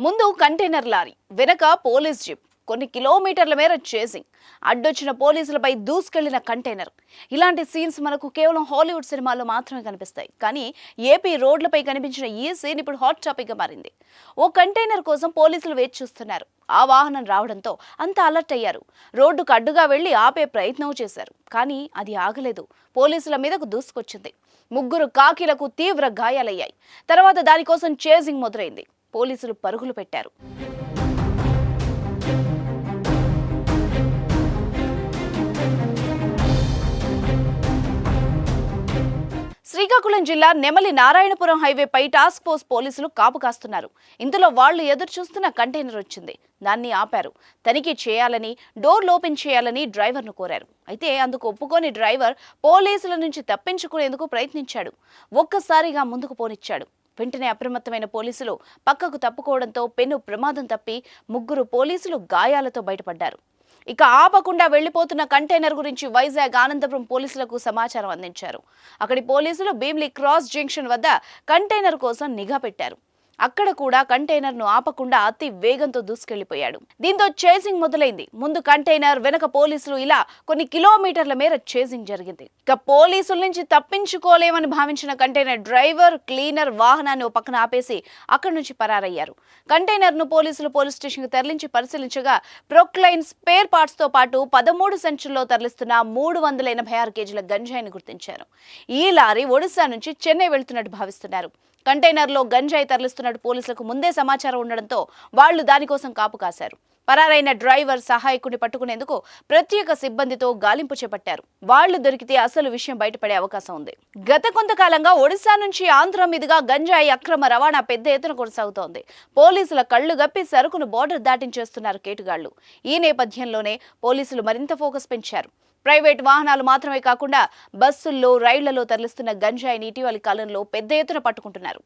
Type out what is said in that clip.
ముందు container lorry వెనక police jeep కొన్ని కిలోమీటర్ల మేర చేసింగ్. అడ్డొచ్చిన పోలీసులపై దూసుకెళ్ళిన కంటైనర్. ఇలాంటి సీన్స్ మనకు కేవలం హాలీవుడ్ సినిమాల్లో మాత్రమే కనిపిస్తాయి. కానీ ఏపీ రోడ్లపై కనిపించిన ఈ సీన్ ఇప్పుడు హాట్ టాపిక్గా మారింది. ఓ కంటైనర్ కోసం పోలీసులు వేచి చూస్తున్నారు. ఆ వాహనం రావడంతో అంతా అలర్ట్ అయ్యారు. రోడ్డుకు అడ్డుగా వెళ్ళి ఆపే ప్రయత్నం చేశారు. కానీ అది ఆగలేదు. పోలీసుల మీదకు దూసుకొచ్చింది. ముగ్గురు కాకిలకు తీవ్ర గాయాలయ్యాయి. తర్వాత దానికోసం చేజింగ్ మొదలైంది. పోలీసులు పరుగులు పెట్టారు. శ్రీకాకుళం జిల్లా నెమలి నారాయణపురం హైవేపై టాస్క్ ఫోర్స్ పోలీసులు కాపు కాస్తున్నారు. ఇందులో వాళ్ళు ఎదురు చూస్తున్న కంటైనర్ వచ్చింది. దాన్ని ఆపారు. తనిఖీ చేయాలని డోర్లు ఓపెన్ చేయాలని డ్రైవర్ను కోరారు. అయితే అందుకు ఒప్పుకోని డ్రైవర్ పోలీసుల నుంచి తప్పించుకునేందుకు ప్రయత్నించాడు. ఒక్కసారిగా ముందుకు పోనిచ్చాడు. వెంటనే అప్రమత్తమైన పోలీసులు పక్కకు తప్పుకోవడంతో పెను ప్రమాదం తప్పి ముగ్గురు పోలీసులు గాయాలతో బయటపడ్డారు. ఇక ఆపకుండా వెళ్ళిపోతున్న కంటైనర్ గురించి వైజాగ్ ఆనందపురం పోలీసులకు సమాచారం అందించారు. అక్కడి పోలీసులు భీమ్లీ క్రాస్ జంక్షన్ వద్ద కంటైనర్ కోసం నిఘా పెట్టారు. అక్కడ కూడా కంటైనర్ను ఆపకుండా అతి వేగంతో దూసుకెళ్ళిపోయాడు దీంతో చేసింగ్ మొదలైంది. ముందు కంటైనర్ వెనక పోలీసులు ఇలా కొన్ని కిలోమీటర్ల మేర చేసింగ్ జరిగింది. ఇక పోలీసుల నుంచి తప్పించుకోలేమని భావించిన కంటైనర్ డ్రైవర్ క్లీనర్ వాహనాన్ని ఓ పక్కన ఆపేసి అక్కడి నుంచి పరారయ్యారు. కంటైనర్ను పోలీసులు పోలీస్ స్టేషన్కు తరలించి పరిశీలించగా ప్రొక్లైన్ స్పేర్ పార్ట్స్తో పాటు పదమూడు సెంచుల్లో తరలిస్తున్న మూడు వందల ఎనభై ఆరు కేజీల గంజాయిని గుర్తించారు. ఈ లారీ ఒడిశా నుంచి చెన్నై వెళ్తున్నట్టు భావిస్తున్నారు. కంటైనర్లో గంజాయి తరలిస్తున్నట్టు పోలీసులకు ముందే సమాచారం ఉండడంతో వాళ్ళు దానికోసం కాపు కాశారు. పరారైన డ్రైవర్ సహాయకుడిని పట్టుకునేందుకు ప్రత్యేక సిబ్బందితో గాలింపు చేపట్టారు. వాళ్ళు దొరికితే అసలు విషయం బయటపడే అవకాశం ఉంది. గత కొంతకాలంగా ఒడిశా నుంచి ఆంధ్ర మీదుగా గంజాయి అక్రమ రవాణా పెద్ద ఎత్తున కొనసాగుతోంది. పోలీసుల కళ్ళు గప్పి సరుకును బోర్డర్ దాటించేస్తున్నారు కేటుగాళ్ళు. ఈ నేపథ్యంలోనే పోలీసులు మరింత ఫోకస్ పెంచారు. ప్రైవేట్ వాహనాలు మాత్రమే కాకుండా బస్సుల్లో రైళ్ళలో తరలిస్తున్న గంజాయిని ఇటీవలి కాలంలో పెద్ద ఎత్తున పట్టుకుంటున్నారు.